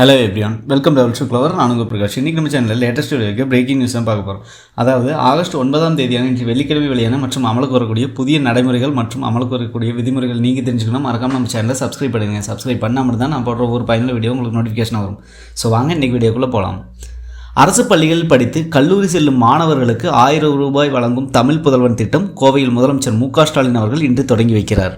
Hello everyone welcome double to clever நான் உங்கள் பிரகாஷ். இன்றைக்கி நம்ம சேனலில் லேட்டஸ்ட் வீடியோக்கு பிரேக்கிங் நியூஸ் தான் பார்க்க போகிறோம் அதாவது ஆகஸ்ட் ஒன்பதாம் தேதியான இன்று வெள்ளிக்கிழமை வெளியான மற்றும் அமலுக்கு வரக்கூடிய புதிய நடைமுறைகள் மற்றும் அமலுக்கு வரக்கூடிய விதிமுறைகள் நீங்கள் தெரிஞ்சுக்கணும். மறக்காம நம்ம சேனலை சப்ஸ்கிரைப் பண்ணுங்கள் சப்ஸ்கிரைப் பண்ணாமல் தான் நான் போடுற ஒரு பயனுள்ள வீடியோ உங்களுக்கு நோட்டிஃபிகேஷன் வரும். ஸோ வாங்க இன்றைக்கி வீடியோக்குள்ளே போகலாம் அரசு பள்ளிகளில் படித்து கல்லூரி செல்லும் மாணவர்களுக்கு ஆயிரம் ரூபாய் வழங்கும் தமிழ் புதல்வன் திட்டம் கோவையில் முதலமைச்சர் மு ஸ்டாலின் அவர்கள் இன்று தொடங்கி வைக்கிறார்.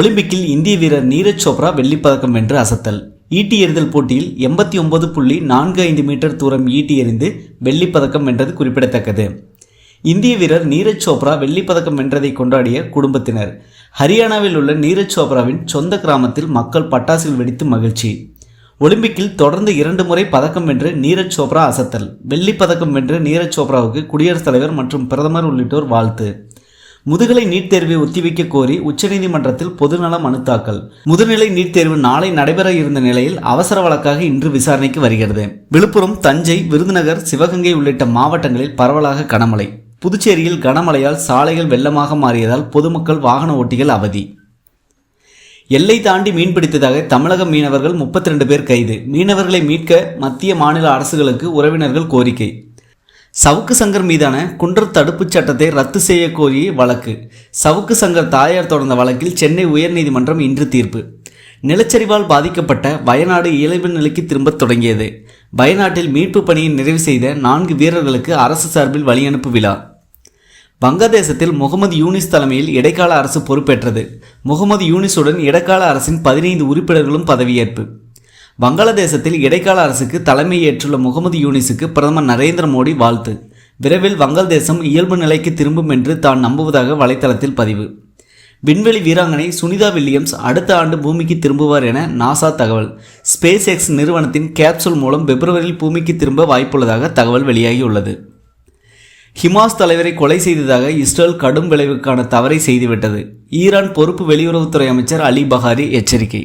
ஒலிம்பிக்கில் இந்திய வீரர் நீரஜ் சோப்ரா வெள்ளிப்பதக்கம் வென்று அசத்தல். ஈட்டி எறிதல் போட்டியில் எண்பத்தி ஒன்பது புள்ளி நான்கு ஐந்து மீட்டர் தூரம் ஈட்டி எறிந்து வெள்ளிப்பதக்கம் வென்றது குறிப்பிடத்தக்கது. இந்திய வீரர் நீரஜ் சோப்ரா வெள்ளிப்பதக்கம் வென்றதை கொண்டாடிய குடும்பத்தினர். ஹரியானாவில் உள்ள நீரஜ் சோப்ராவின் சொந்த கிராமத்தில் மக்கள் பட்டாசில் வெடித்து மகிழ்ச்சி. ஒலிம்பிக்கில் தொடர்ந்து இரண்டு முறை பதக்கம் வென்று நீரஜ் சோப்ரா அசத்தல். வெள்ளிப் பதக்கம் நீரஜ் சோப்ராவுக்கு குடியரசுத் தலைவர் மற்றும் பிரதமர் உள்ளிட்டோர் வாழ்த்து. முதுகலை நீட் தேர்வை ஒத்திவைக்க கோரி உச்சநீதிமன்றத்தில் பொதுநல மனு தாக்கல். முதுநிலை நீட் தேர்வு நாளை நடைபெற இருந்த நிலையில் அவசர வழக்காக இன்று விசாரணைக்கு வருகிறது. விழுப்புரம் தஞ்சை விருதுநகர் சிவகங்கை உள்ளிட்ட மாவட்டங்களில் பரவலாக கனமழை. புதுச்சேரியில் கனமழையால் சாலைகள் வெள்ளமாக மாறியதால் பொதுமக்கள் வாகன ஓட்டிகள் அவதி. எல்லை தாண்டி மீன்பிடித்ததாக தமிழக மீனவர்கள் முப்பத்தி ரெண்டு பேர் கைது. மீனவர்களை மீட்க மத்திய மாநில அரசுகளுக்கு உறவினர்கள் கோரிக்கை. சவுக்கு சங்கர் மீதான குன்றர் தடுப்புச் சட்டத்தை ரத்து செய்ய கோரி வழக்கு. சவுக்கு சங்கர் தாயார் தொடர்ந்த வழக்கில் சென்னை உயர்நீதிமன்றம் இன்று தீர்ப்பு. நிலச்சரிவால் பாதிக்கப்பட்ட வயநாடு இயல்பு நிலைக்கு திரும்பத் தொடங்கியது. வயநாட்டில் மீட்பு பணியை நிறைவு செய்த நான்கு வீரர்களுக்கு அரசு சார்பில் வழியனுப்பு விழா. வங்கதேசத்தில் முகமது யூனிஸ் தலைமையில் இடைக்கால அரசு பொறுப்பேற்றது. முகமது யூனிஸுடன் இடைக்கால அரசின் பதினைந்து உறுப்பினர்களும் பதவியேற்பு. வங்காளதேசத்தில் இடைக்கால அரசுக்கு தலைமை ஏற்றுள்ள முகமது யூனிஸுக்கு பிரதமர் நரேந்திர மோடி வாழ்த்து. விரைவில் வங்காளதேசம் இயல்பு நிலைக்கு திரும்பும் என்று தான் நம்புவதாக வலைத்தளத்தில் பதிவு. விண்வெளி வீராங்கனை சுனிதா வில்லியம்ஸ் அடுத்த ஆண்டு பூமிக்கு திரும்புவார் என நாசா தகவல். ஸ்பேஸ் எக்ஸ் நிறுவனத்தின் கேப்சூல் மூலம் பிப்ரவரியில் பூமிக்கு திரும்ப வாய்ப்புள்ளதாக தகவல் வெளியாகியுள்ளது. ஹிமாஸ் தலைவரை கொலை செய்ததாக இஸ்ரேல் கடும் விளைவுக்கான தவறை செய்துவிட்டது. ஈரான் பொறுப்பு வெளியுறவுத்துறை அமைச்சர் அலி பஹாரி எச்சரிக்கை.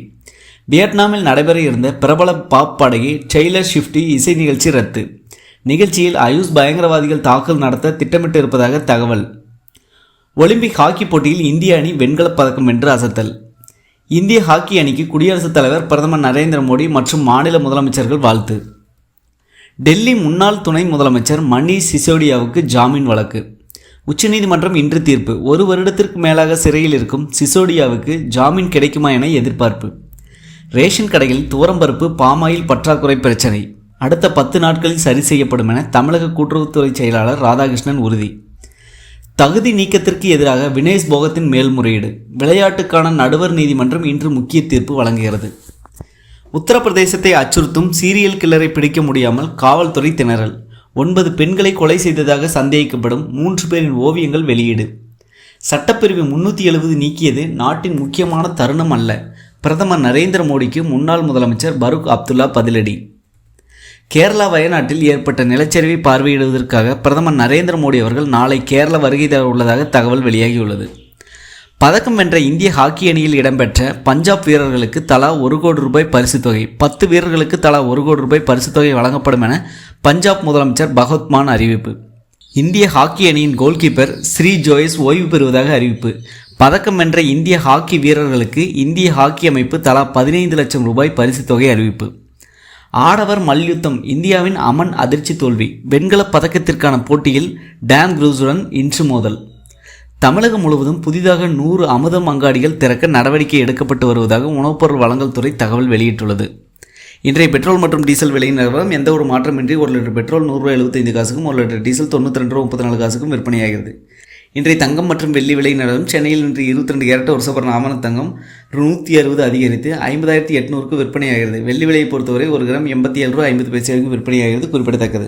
வியட்நாமில் நடைபெற இருந்த பிரபல பாப் பாடகி டெய்லர் ஷிஃப்டி இசை நிகழ்ச்சி ரத்து. நிகழ்ச்சியில் ஆயுஷ் பயங்கரவாதிகள் தாக்கல் நடத்த திட்டமிட்டு இருப்பதாக தகவல். ஒலிம்பிக் ஹாக்கி போட்டியில் இந்திய அணி வெண்கலப் பதக்கம் வென்று அசத்தல். இந்திய ஹாக்கி அணிக்கு குடியரசுத் தலைவர் பிரதமர் நரேந்திர மோடி மற்றும் மாநில முதலமைச்சர்கள் வாழ்த்து. டெல்லி முன்னாள் துணை முதலமைச்சர் மணீஷ் சிசோடியாவுக்கு ஜாமீன் வழக்கு. உச்சநீதிமன்றம் இன்று தீர்ப்பு. ஒரு வருடத்திற்கு மேலாக சிறையில் இருக்கும் சிசோடியாவுக்கு ஜாமீன் கிடைக்குமா என எதிர்பார்ப்பு. ரேஷன் கடையில் துவரம்பருப்பு பாமாயில் பற்றாக்குறை பிரச்சனை. அடுத்த பத்து நாட்களில் சரி செய்யப்படும் என தமிழக கூட்டுறவுத்துறை செயலாளர் ராதாகிருஷ்ணன் உறுதி. தகுதி நீக்கத்திற்கு எதிராக வினேஷ் போகத்தின் மேல்முறையீடு. விளையாட்டுக்கான நடுவர் நீதிமன்றம் இன்று முக்கிய தீர்ப்பு வழங்குகிறது. உத்தரப்பிரதேசத்தை அச்சுறுத்தும் சீரியல் கில்லரை பிடிக்க முடியாமல் காவல்துறை திணறல். ஒன்பது பெண்களை கொலை செய்ததாக சந்தேகிக்கப்படும் மூன்று பேரின் ஓவியங்கள் வெளியீடு. சட்டப்பிரிவு முன்னூற்றி எழுபது நீக்கியது நாட்டின் முக்கியமான தருணம் அல்ல. பிரதமர் நரேந்திர மோடிக்கு முன்னாள் முதலமைச்சர் பரூக் அப்துல்லா பதிலடி. கேரளா வயநாட்டில் ஏற்பட்ட நிலச்சரிவை பார்வையிடுவதற்காக பிரதமர் நரேந்திர மோடி அவர்கள் நாளை கேரள வருகை தர உள்ளதாக தகவல் வெளியாகியுள்ளது. பதக்கம் வென்ற இந்திய ஹாக்கி அணியில் இடம்பெற்ற பஞ்சாப் வீரர்களுக்கு தலா ஒரு கோடி ரூபாய் பரிசுத் தொகை பத்து வீரர்களுக்கு தலா ஒரு கோடி ரூபாய் பரிசுத் தொகை வழங்கப்படும் என பஞ்சாப் முதலமைச்சர் பகவத்மான் அறிவிப்பு. இந்திய ஹாக்கி அணியின் கோல்கீப்பர் ஸ்ரீ ஜோயஸ் ஓய்வு பெறுவதாக அறிவிப்பு. பதக்கம் வென்ற இந்திய ஹாக்கி வீரர்களுக்கு இந்திய ஹாக்கி அமைப்பு தலா பதினைந்து லட்சம் ரூபாய் பரிசுத் தொகை அறிவிப்பு. ஆடவர் மல்யுத்தம் இந்தியாவின் அமன் அதிர்ச்சி தோல்வி வெண்கலப் பதக்கத்திற்கான போட்டியில் டேம் குரூஸுடன் இன்று மோதல். தமிழகம் முழுவதும் புதிதாக நூறு அமுதம் அங்காடிகள் திறக்க நடவடிக்கை எடுக்கப்பட்டு வருவதாக உணவுப் பொருள் வழங்கல் துறை தகவல் வெளியிட்டுள்ளது. இன்றைய பெட்ரோல் மற்றும் டீசல் விலை நிலவரம் எந்த ஒரு மாற்றமின்றி ஒரு லிட்டர் பெட்ரோல் நூறுரூவா எழுபத்தைந்து காசுக்கும் ஒரு லிட்டர் டீசல் தொண்ணூற்றி ரெண்டு ரூபா முப்பத்தி நாலு காசுக்கும் விற்பனையாகிறது. இன்றைய தங்கம் மற்றும் வெள்ளி விலை நிலவும் சென்னையில் இன்று இருபத்தி ரெண்டு கேரட் ஒரு சவரன் ஆமண தங்கம் நூற்றி அறுபது அதிகரித்து ஐம்பதாயிரத்தி எட்நூறுக்கு விற்பனையாகிறது. வெள்ளி விலையை பொறுத்தவரை ஒரு கிராம் எண்பத்தி ஏழு ரூபா ஐம்பது பைசாவுக்கு விற்பனையாகிறது குறிப்பிடத்தக்கது.